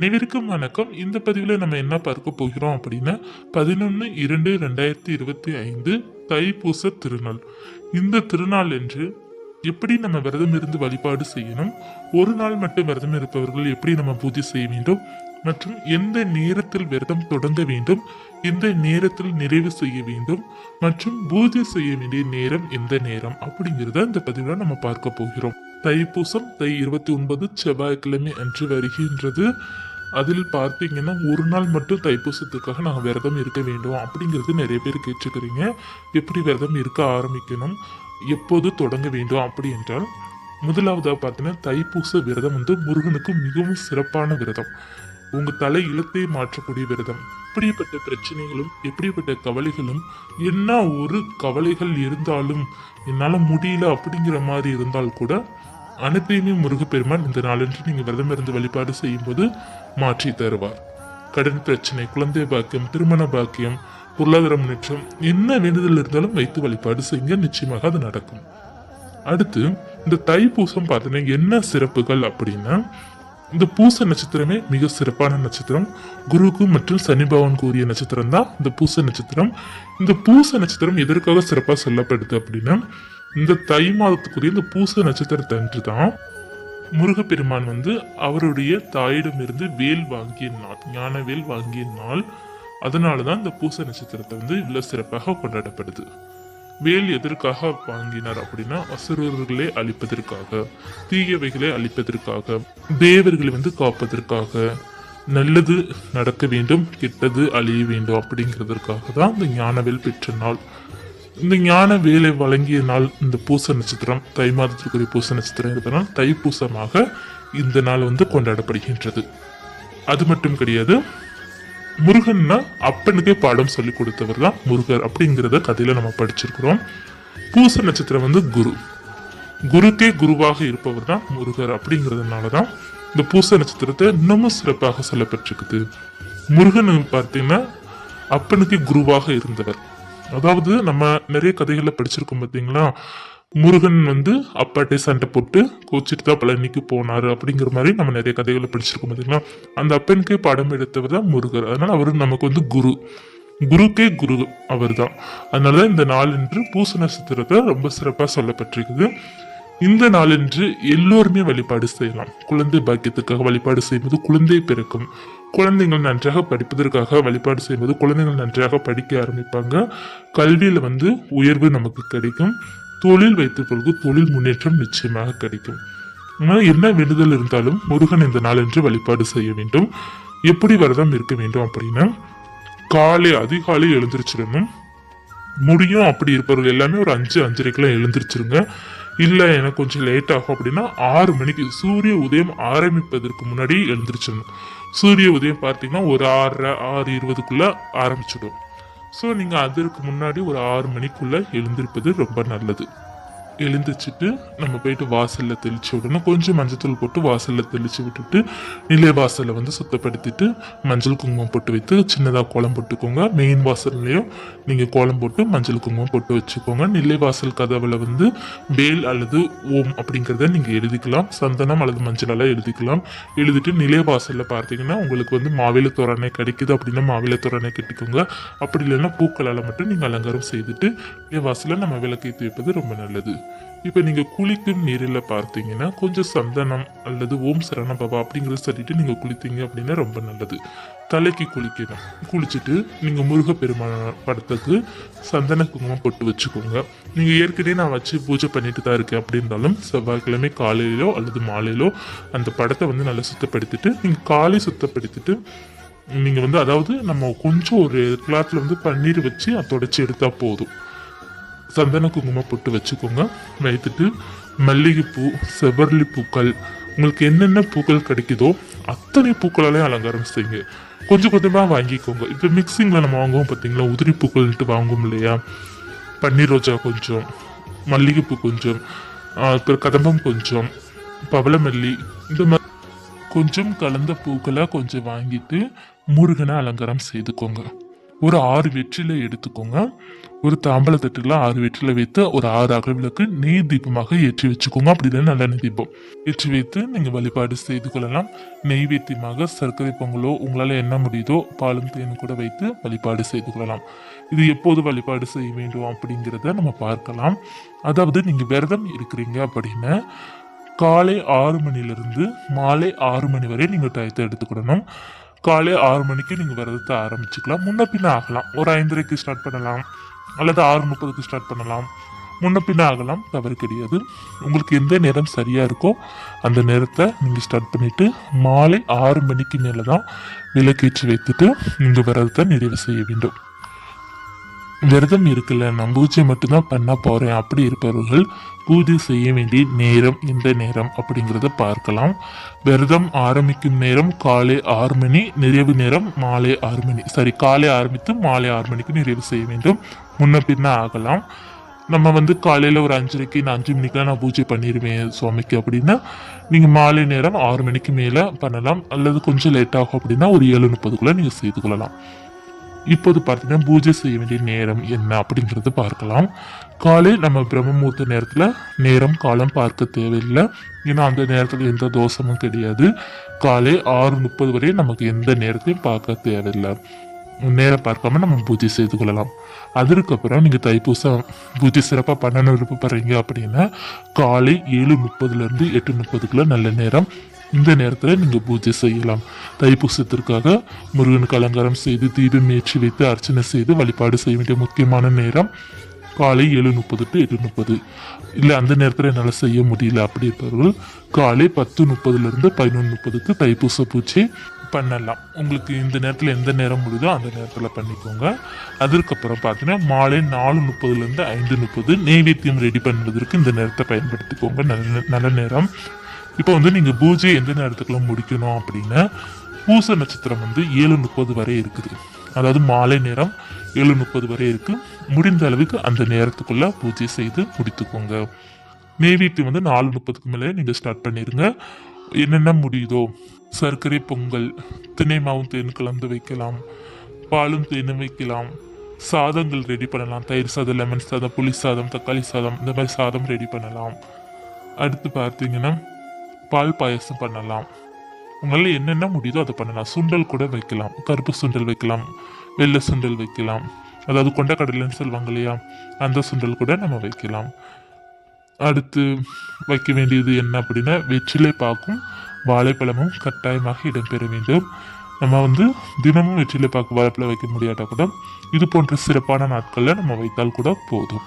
நிவிற்கும் வணக்கம். இந்த பதிவில் நம்ம என்ன பார்க்க போகிறோம் அப்படின்னா பதினொன்று இரண்டு ரெண்டாயிரத்தி இருபத்தி ஐந்து தைப்பூச திருநாள். இந்த திருநாள் என்று எப்படி நம்ம விரதம் இருந்து வழிபாடு செய்யணும்? ஒரு நாள் மட்டும் விரதம் இருப்பவர்கள் எப்படி நம்ம பூஜை செய்ய வேண்டும்? மற்றும் எந்த நேரத்தில் விரதம் தொடங்க வேண்டும்? எந்த நேரத்தில் நிறைவு செய்ய வேண்டும்? மற்றும் பூஜை செய்ய வேண்டிய நேரம் எந்த நேரம்? அப்படிங்கிறத இந்த பதிவில் நம்ம பார்க்க போகிறோம். தைப்பூசம் தை இருபத்தி ஒன்பது செவ்வாய்க்கிழமை அன்று வருகின்றது. அதில் பார்த்தீங்கன்னா ஒரு நாள் மட்டும் தைப்பூசத்துக்காக நாங்கள் விரதம் இருக்க வேண்டும் அப்படிங்கிறது நிறைய பேர் கேட்டுக்கிறீங்க எப்படி விரதம் இருக்க ஆரம்பிக்கணும்? எப்போது தொடங்க வேண்டும் அப்படி என்றால் முதலாவதாக பார்த்தீங்கன்னா தைப்பூச விரதம் வந்து முருகனுக்கு மிகவும் சிறப்பான விரதம். உங்கள் தலை இலத்தை மாற்றக்கூடிய விரதம். எப்படிப்பட்ட பிரச்சனைகளும் எப்படிப்பட்ட கவலைகளும் என்ன ஒரு கவலைகள் இருந்தாலும் என்னால் முடியல அப்படிங்கிற மாதிரி இருந்தால் கூட அனைத்தையுமே முருகப்பெருமான் இந்த நாளன்று நீங்கள் விரதம் இருந்து வழிபாடு செய்யும்போது மாற்றி தருவார். கடன் பிரச்சனை குழந்தை பாக்கியம் திருமண பாக்கியம் பொருளாதார முன்னேற்றம் என்ன வேண்டுதல் இருந்தாலும் வைத்து வழிபாடு செய்யுங்க. நிச்சயமாக அது நடக்கும். அடுத்து இந்த தைப்பூசம் பார்த்தீங்கன்னா என்ன சிறப்புகள் அப்படின்னா இந்த பூச நட்சத்திரமே மிக சிறப்பான நட்சத்திரம். குருக்கு மற்றும் சனி பவன் கூறிய நட்சத்திரம் தான் இந்த பூச நட்சத்திரம். இந்த பூச நட்சத்திரம் எதற்காக சிறப்பாக சொல்லப்படுது அப்படின்னா இந்த தை மாதத்துக்குரிய இந்த பூச நட்சத்திரத்தை அன்று தான் முருகப்பெருமான் வந்து அவருடைய தாயிடமிருந்து வேல் வாங்கிய நாள் ஞான வேல் வாங்கிய நாள். அதனால தான் இந்த பூச நட்சத்திரத்தை வந்து இவ்வளோ சிறப்பாக கொண்டாடப்படுது. வேல் எதற்காக வாங்கினார் அப்படின்னா அசுரர்களை அழிப்பதற்காக தீயவைகளை அழிப்பதற்காக தேவர்களை வந்து காப்பதற்காக நல்லது நடக்க வேண்டும் கெட்டது அழிய வேண்டும் அப்படிங்கிறதற்காக தான் இந்த ஞானவேல் பெற்ற நாள். இந்த ஞான வேலை வழங்கிய நாள் இந்த பூச நட்சத்திரம் தை மாதத்திற்குரிய பூச நட்சத்திரம் இருப்பதனால் தைப்பூசமாக இந்த நாள் வந்து கொண்டாடப்படுகின்றது. அது மட்டும் கிடையாது முருகன்னா அப்பனுக்கே பாடம் சொல்லி கொடுத்தவர் தான் முருகர் அப்படிங்கிறத கதையில நம்ம படிச்சிருக்கிறோம். பூச நட்சத்திரம் வந்து குரு. குருக்கே குருவாக இருப்பவர் தான் முருகர் அப்படிங்கிறதுனால தான் இந்த பூச நட்சத்திரத்தை இன்னமும் சிறப்பாக சொல்லப்பட்டிருக்குது முருகன் பார்த்தீங்கன்னா அப்பனுக்கு குருவாக இருந்தவர். அதாவது நம்ம நிறைய கதைகளை படிச்சிருக்கோம் பார்த்தீங்களா முருகன் வந்து அப்பாட்டே சண்டை போட்டு கோச்சிட்டு தான் பழனிக்கு போனாரு அப்படிங்கிற மாதிரி நம்ம நிறைய கதைகளை படிச்சிருக்கோம் பார்த்தீங்களா அந்த அப்பனுக்கே படம் எடுத்தவர் தான் முருகர். அதனால அவர் நமக்கு வந்து குரு. குருக்கே குரு அவர் தான் அதனாலதான் இந்த நாளன்று பூச நட்சத்திரத்தை ரொம்ப சிறப்பாக சொல்லப்பட்டிருக்குது. இந்த நாளன்று எல்லோருமே வழிபாடு செய்யலாம். குழந்தை பாக்கியத்துக்காக வழிபாடு செய்வது குழந்தை பிறக்கும். குழந்தைகள் நன்றாக படிப்பதற்காக வழிபாடு செய்வது குழந்தைகள் நன்றாக படிக்க ஆரம்பிப்பாங்க. கல்வியில வந்து உயர்வு நமக்கு கிடைக்கும். தொழில் வைத்துக்கொள்வது தொழில் முன்னேற்றம் நிச்சயமாக கிடைக்கும். என்ன வேண்டுதல் இருந்தாலும் முருகன் இந்த நாள் என்று வழிபாடு செய்ய வேண்டும். எப்படி விரதம் இருக்க வேண்டும் அப்படின்னா காலை அதிகாலை எழுந்திரிச்சிடணும். முடியும் அப்படி இருப்பவர்கள் எல்லாமே ஒரு அஞ்சு அஞ்சரைக்கெல்லாம் எழுந்திருச்சிருங்க. இல்லை எனக்கு கொஞ்சம் லேட் ஆகும் அப்படின்னா ஆறு மணிக்கு சூரிய உதயம் ஆரம்பிப்பதற்கு முன்னாடி எழுந்திரிச்சிடணும். சூரிய உதயம் பார்த்தீங்கன்னா ஒரு ஆறரை ஆறு இருபதுக்குள்ள ஆரம்பிச்சிடும். ஸோ நீங்கள் அதற்கு முன்னாடி ஒரு ஆறு மணிக்குள்ளே எழுந்திருப்பது ரொம்ப நல்லது. எழுந்திரிச்சிட்டு நம்ம போயிட்டு வாசலில் தெளித்து விடணும். கொஞ்சம் மஞ்சத்தூள் போட்டு வாசலில் தெளித்து விட்டுட்டு நிலை வாசலை வந்து சுத்தப்படுத்திட்டு மஞ்சள் குங்குமம் போட்டு வைத்து சின்னதாக கோலம் போட்டுக்கோங்க. மெயின் வாசல்லையும் நீங்கள் கோலம் போட்டு மஞ்சள் குங்குமம் போட்டு வச்சுக்கோங்க. நிலை வாசல் கதவில் வந்து வேல் அல்லது ஓம் அப்படிங்கிறத நீங்கள் எழுதிக்கலாம். சந்தனம் அல்லது மஞ்சளெல்லாம் எழுதிக்கலாம். எழுதிட்டு நிலை வாசலில் பார்த்தீங்கன்னா உங்களுக்கு வந்து மாவிலை தோரணை கிடைக்குது அப்படின்னா மாவிலை தோரணை கட்டிக்கோங்க. அப்படி இல்லைன்னா பூக்களால் மட்டும் நீங்கள் அலங்காரம் செய்துட்டு நிலை வாசலில் நம்ம விளக்கேற்றி வைப்பது ரொம்ப நல்லது. இப்போ நீங்கள் குளிக்கும் நீரில் பார்த்தீங்கன்னா கொஞ்சம் சந்தனம் அல்லது ஓம் சரண பாபா அப்படிங்கிறத சொல்லிட்டு நீங்கள் குளித்தீங்க அப்படின்னா ரொம்ப நல்லது. தலைக்கு குளிக்கணும். குளிச்சுட்டு நீங்கள் முருகப்பெருமான படத்துக்கு சந்தன குங்குமம் போட்டு வச்சுக்கோங்க. நீங்கள் ஏற்கனவே நான் வச்சு பூஜை பண்ணிட்டு தான் இருக்கேன் அப்படின்னாலும் செவ்வாய்க்கிழமை காலையிலோ அல்லது மாலையிலோ அந்த படத்தை வந்து நல்லா சுத்தப்படுத்திட்டு நீங்கள் காலை சுத்தப்படுத்திட்டு நீங்கள் வந்து அதாவது நம்ம கொஞ்சம் ஒரு கிளாத்தில் வந்து பன்னீர் வச்சு அதை தொடச்சி எடுத்தால் போதும். சந்தன குங்குமம் போட்டு வச்சுக்கோங்க. வைத்துட்டு மல்லிகைப்பூ செவ்வரளி பூக்கள் உங்களுக்கு என்னென்ன பூக்கள் கிடைக்குதோ அத்தனை பூக்களாலையும் அலங்காரம் செய்யுங்க. கொஞ்சம் கொஞ்சமாக வாங்கிக்கோங்க. இப்போ மிக்சிங்கில் நம்ம வாங்குவோம் பார்த்தீங்களா உதிரி பூக்கள்ட்டு வாங்குவோம் இல்லையா? பன்னீர் ரோஜா கொஞ்சம் மல்லிகைப்பூ கொஞ்சம் அப்புறம் கதம்பம் கொஞ்சம் பவளமல்லி இந்த மாதிரி கொஞ்சம் கலந்த பூக்களை கொஞ்சம் வாங்கிட்டு முருகனை அலங்காரம் செய்துக்கோங்க. ஒரு ஆறு வெற்றிலை எடுத்துக்கோங்க. ஒரு தாம்பல தட்டுல ஆறு வெற்றிலை வைத்து ஒரு ஆறு அகவிளக்கு நெய் தீபமாக ஏற்றி வச்சுக்கோங்க. அப்படி இல்லை நல்லெண்ணெய் தீபம் ஏற்றி வைத்து நீங்கள் வழிபாடு செய்து கொள்ளலாம். நெய்வேத்தியமாக சர்க்கரை பொங்கலோ உங்களால் என்ன முடியுதோ பாலும் தேனும் கூட வைத்து வழிபாடு செய்து கொள்ளலாம். இது எப்போது வழிபாடு செய்ய வேண்டும் அப்படிங்கிறத நம்ம பார்க்கலாம். அதாவது நீங்கள் விரதம் இருக்கிறீங்க அப்படின்னா காலை ஆறு மணிலிருந்து மாலை ஆறு மணி வரை நீங்கள் டயத்தை எடுத்துக்கிடணும். காலை ஆறு மணிக்கு நீங்கள் விரதத்தை ஆரம்பிச்சுக்கலாம். முன்ன பின்ன ஆகலாம். ஒரு ஐந்தரைக்கு ஸ்டார்ட் பண்ணலாம். அல்லது ஆறு முப்பதுக்கு ஸ்டார்ட் பண்ணலாம். முன்ன பின்ன ஆகலாம். தவறு கிடையாது. உங்களுக்கு எந்த நேரம் சரியாக இருக்கோ அந்த நேரத்தை நீங்கள் ஸ்டார்ட் பண்ணிவிட்டு மாலை ஆறு மணிக்கு மேலே தான் விளக்கேற்றி வைத்துட்டு நீங்கள் விரதத்தை நிறைவு செய்ய வேண்டும். விரதம் இருக்குல்ல நான் பூஜை மட்டும்தான் பண்ண போறேன். அப்படி இருப்பவர்கள் பூஜை செய்ய வேண்டிய நேரம் எந்த நேரம் அப்படிங்கிறத பார்க்கலாம். விரதம் ஆரம்பிக்கும் நேரம் காலை ஆறு மணி நிறைவு நேரம் மாலை ஆறு மணி. சரி காலை ஆரம்பித்து மாலை ஆறு மணிக்கு நிறைவு செய்ய வேண்டும். முன்ன பின்ன ஆகலாம். நம்ம வந்து காலையில் ஒரு அஞ்சரைக்கு நான் அஞ்சு மணிக்கெலாம் நான் பூஜை பண்ணிடுவேன் சுவாமிக்கு அப்படின்னா நீங்கள் மாலை நேரம் ஆறு மணிக்கு மேலே பண்ணலாம். அல்லது கொஞ்சம் லேட் ஆகும் அப்படின்னா ஒரு ஏழு முப்பதுக்குள்ளே நீங்கள் செய்து கொள்ளலாம். இப்போது பார்த்தீங்கன்னா பூஜை செய்ய வேண்டிய நேரம் என்ன அப்படிங்கிறது பார்க்கலாம். காலை நம்ம பிரம்மமூர்த்த நேரத்தில் நேரம் காலம் பார்க்க தேவையில்லை. ஏன்னா அந்த நேரத்தில் எந்த தோஷமும் கிடையாது. காலை ஆறு முப்பது வரை நமக்கு எந்த நேரத்தையும் பார்க்க தேவையில்லை. நேரம் பார்க்காம நம்ம பூஜை செய்து கொள்ளலாம். அதற்கப்புறம் நீங்கள் தைப்பூசம் பூஜை சிறப்பாக பண்ணணும் விருப்பப்படுறீங்க அப்படின்னா காலை ஏழு முப்பதுலேருந்து எட்டு முப்பதுக்குள்ள நல்ல நேரம் இந்த நேரத்தில் நீங்கள் பூஜை செய்யலாம். தைப்பூசத்திற்காக முருகனுக்கு அலங்காரம் செய்து தீபம் ஏற்றி வைத்து அர்ச்சனை செய்து வழிபாடு செய்ய வேண்டிய முக்கியமான நேரம் காலை ஏழு முப்பது டு எட்டு முப்பது இல்லை அந்த நேரத்தில் என்னால் செய்ய முடியல அப்படி இருப்பவர்கள் காலை பத்து முப்பதுலேருந்து பதினொன்று முப்பதுக்கு தைப்பூச பூஜை பண்ணலாம். உங்களுக்கு இந்த நேரத்தில் எந்த நேரம் முடியுதோ அந்த நேரத்தில் பண்ணிக்கோங்க. அதற்கப்புறம் பார்த்தீங்கன்னா மாலை நாலு முப்பதுலேருந்து ஐந்து முப்பது நெய்வேத்தியம் ரெடி பண்ணுவதற்கு இந்த நேரத்தை பயன்படுத்திக்கோங்க. நல்ல நல்ல நேரம். இப்போ வந்து நீங்கள் பூஜை எந்த நேரத்துக்குள்ள முடிக்கணும் அப்படின்னா பூச நட்சத்திரம் வந்து ஏழு முப்பது வரை இருக்குது. அதாவது மாலை நேரம் ஏழு முப்பது வரை இருக்கு. முடிந்த அளவுக்கு அந்த நேரத்துக்குள்ள பூஜை செய்து முடித்துக்கோங்க. நெய்வேத்தியம் வந்து நாலு முப்பதுக்கு மேலே நீங்கள் ஸ்டார்ட் பண்ணிடுங்க என்னென்ன முடியுதோ சர்க்கரை பொங்கல் திணை மாவும் தேன் கலந்து வைக்கலாம் பாலும் தேனும் வைக்கலாம் சாதங்கள் ரெடி பண்ணலாம் தயிர் சாதம் லெமன் சாதம் புளி சாதம் தக்காளி சாதம் இந்த மாதிரி சாதம் ரெடி பண்ணலாம். அடுத்து பார்த்தீங்கன்னா பால் பாயசம் பண்ணலாம். உங்களால் என்னென்ன முடியுதோ அதை பண்ணலாம். சுண்டல் கூட வைக்கலாம். கருப்பு சுண்டல் வைக்கலாம். வெள்ளை சுண்டல் வைக்கலாம். அதாவது கொண்டக்கடலைன்னு சொல்லுவாங்க இல்லையா? அந்த சுண்டல் கூட நம்ம வைக்கலாம். அடுத்து வைக்க வேண்டியது என்ன அப்படின்னா வெற்றிலை பாக்கும் வாழைப்பழமும் கட்டாயமாக இடம்பெற வேண்டும். நம்ம வந்து தினமும் வெற்றிலை பாக்கு வாழைப்பழம் வைக்க முடியாட்டால் கூட இது போன்ற சிறப்பான நாட்களில் நம்ம வைத்தால் கூட போதும்.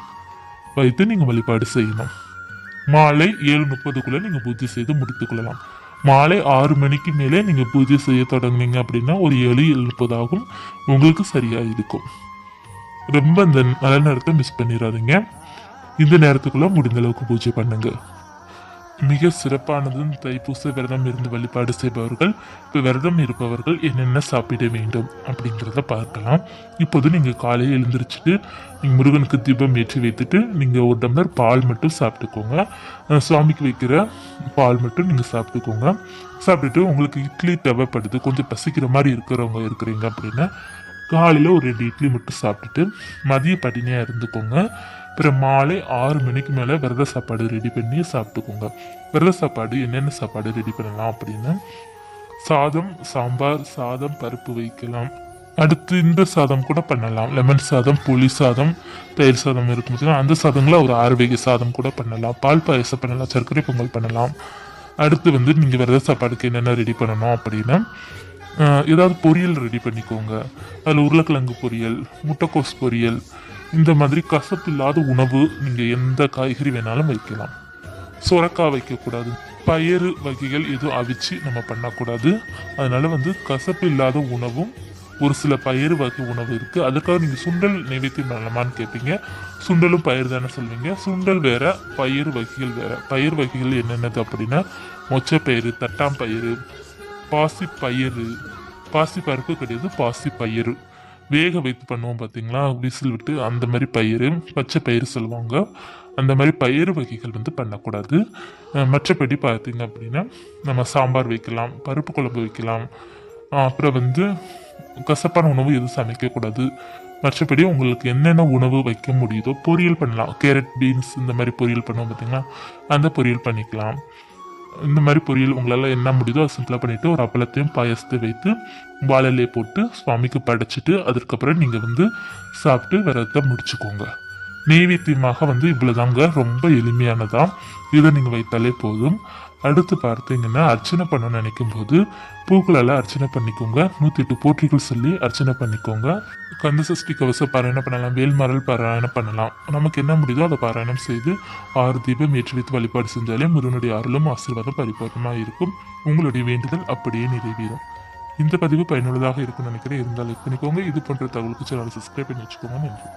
வைத்து நீங்கள் வழிபாடு செய்யணும். மாலை ஏழு முப்பதுக்குள்ளே நீங்கள் பூஜை செய்து முடித்துக்கொள்ளலாம் மாலை ஆறு மணிக்கு மேலே நீங்கள் பூஜை செய்ய தொடங்குனீங்க அப்படின்னா ஒரு ஏழு ஏழு முப்பது ஆகும். உங்களுக்கு சரியாக இருக்கும். ரொம்ப இந்த நல்ல நேரத்தை மிஸ் பண்ணிடாதீங்க. இந்த நேரத்துக்குள்ள முடிந்த அளவுக்கு பூஜை பண்ணுங்க. மிக சிறப்பானதும் தைப்பூச விரதம் இருந்து வழிபாடு செய்பவர்கள் இப்போ விரதம் இருப்பவர்கள் என்னென்ன சாப்பிட வேண்டும் அப்படிங்கிறத பார்க்கலாம். இப்போது நீங்கள் காலையில் எழுந்திரிச்சிட்டு நீங்கள் முருகனுக்கு தீபம் ஏற்றி வைத்துட்டு நீங்கள் ஒரு டம்ளர் பால் மட்டும் சாப்பிட்டுக்கோங்க. சுவாமிக்கு வைக்கிற பால் மட்டும் நீங்கள் சாப்பிட்டுக்கோங்க. சாப்பிட்டுட்டு உங்களுக்கு இட்லி தேவைப்படுது கொஞ்சம் பசிக்கிற மாதிரி இருக்கிறவங்க இருக்கிறீங்க அப்படின்னா காலையில் ஒரு ரெண்டு இட்லி மட்டும் சாப்பிட்டுட்டு மதிய பட்டினியாக இருந்துக்கோங்க. அப்புறம் மாலை ஆறு மணிக்கு மேலே விரத சாப்பாடு ரெடி பண்ணி சாப்பிட்டுக்கோங்க. விரத சாப்பாடு என்னென்ன சாப்பாடு ரெடி பண்ணலாம் அப்படின்னா? சாதம் சாம்பார் சாதம் பருப்பு வைக்கலாம். அடுத்து இந்த சாதம் கூட பண்ணலாம். லெமன் சாதம் புளி சாதம் தயிர் சாதம் இருக்கும் பார்த்தீங்கன்னா அந்த சாதங்களை ஒரு ஆறு வகை சாதம் கூட பண்ணலாம். பால் பாயசம் பண்ணலாம் சர்க்கரை பொங்கல் பண்ணலாம். அடுத்து வந்து நீங்கள் விரத சாப்பாடுக்கு என்னென்ன ரெடி பண்ணணும் அப்படின்னா? ஏதாவது பொரியல் ரெடி பண்ணிக்கோங்க. அதில் உருளைக்கிழங்கு பொரியல் முட்டைக்கோஸ் பொரியல் இந்த மாதிரி கசப்பு இல்லாத உணவு நீங்கள் எந்த காய்கறி வேணாலும் வைக்கலாம். சுரக்காய் வைக்கக்கூடாது. பயிறு வகைகள் எதுவும் அவிச்சு நம்ம பண்ணக்கூடாது. அதனால் வந்து கசப்பு இல்லாத உணவும் ஒரு சில பயிறு வகை உணவு இருக்குது அதுக்காக நீங்கள் சுண்டல் நைவேத்தியம் பண்ணலாமான்னு கேட்பீங்க சுண்டலும் பயிர் தானே சொல்வீங்க சுண்டல் வேறு பயிர் வகைகள் வேறு. பயிர் வகைகள் என்னென்னது அப்படின்னா மொச்சப்பயிறு தட்டாம்பயிறு பாசி பயிறு பாசி பருப்பு கிடையாது பாசிப்பயிறு. பயிறு வேக வைத்து பண்ணுவோம் பார்த்தீங்களா? விசில் விட்டு அந்த மாதிரி பயிறு பச்சை பயிர் சொல்லுவாங்க. அந்த மாதிரி பயிறு வகைகள் வந்து பண்ணக்கூடாது. மற்றபடி பார்த்தீங்க அப்படின்னா நம்ம சாம்பார் வைக்கலாம் பருப்பு குழம்பு வைக்கலாம். அப்புறம் வந்து கசப்பான உணவு எதுவும் சமைக்கக்கூடாது. மற்றபடி உங்களுக்கு என்னென்ன உணவு வைக்க முடியுதோ பொரியல் பண்ணலாம். கேரட் பீன்ஸ் இந்த மாதிரி பொரியல் பண்ணுவோம் பார்த்தீங்களா? அந்த பொரியல் பண்ணிக்கலாம். இந்த மாதிரி பொரியல் உங்களால் என்ன முடியுதோ அதை சிம்பிளாக பண்ணிவிட்டு ஒரு அப்பளத்தையும் பாயசத்தை வைத்து வாழலையே போட்டு சுவாமிக்கு படைச்சிட்டு அதுக்கப்புறம் நீங்கள் வந்து சாப்பிட்டு விரதத்தை முடிச்சுக்கோங்க. நெய்வேத்தியமாக வந்து இவ்வளோதாங்க ரொம்ப எளிமையானதா. இதை நீங்கள் வைத்தாலே போதும். அடுத்து பார்த்தீங்கன்னா அர்ச்சனை பண்ணணும்னு நினைக்கும் போது பூக்களால் அர்ச்சனை பண்ணிக்கோங்க. நூற்றி எட்டு போற்றிகள் சொல்லி அர்ச்சனை பண்ணிக்கோங்க. கந்த சஷ்டி கவச பாராயணம் பண்ணலாம். வேல்மரல் பாராயணம் பண்ணலாம். நமக்கு என்ன முடியுதோ அதை பாராயணம் செய்து ஆறு தீபம் ஏற்றி வைத்து வழிபாடு செஞ்சாலே முருகனுடைய அருளும் ஆசீர்வாதம் பரிபூர்ணமாக இருக்கும். உங்களுடைய வேண்டுதல் அப்படியே நிறைவேறும். இந்த பதிவு பயனுள்ளதாக இருக்கும்னு நினைக்கிறேன். இருந்தால் லைக் பண்ணிக்கோங்க இது போன்ற தகவலுக்கு சேனல் சப்ஸ்கிரைப் பண்ணி வச்சுக்கோங்க. நன்றி.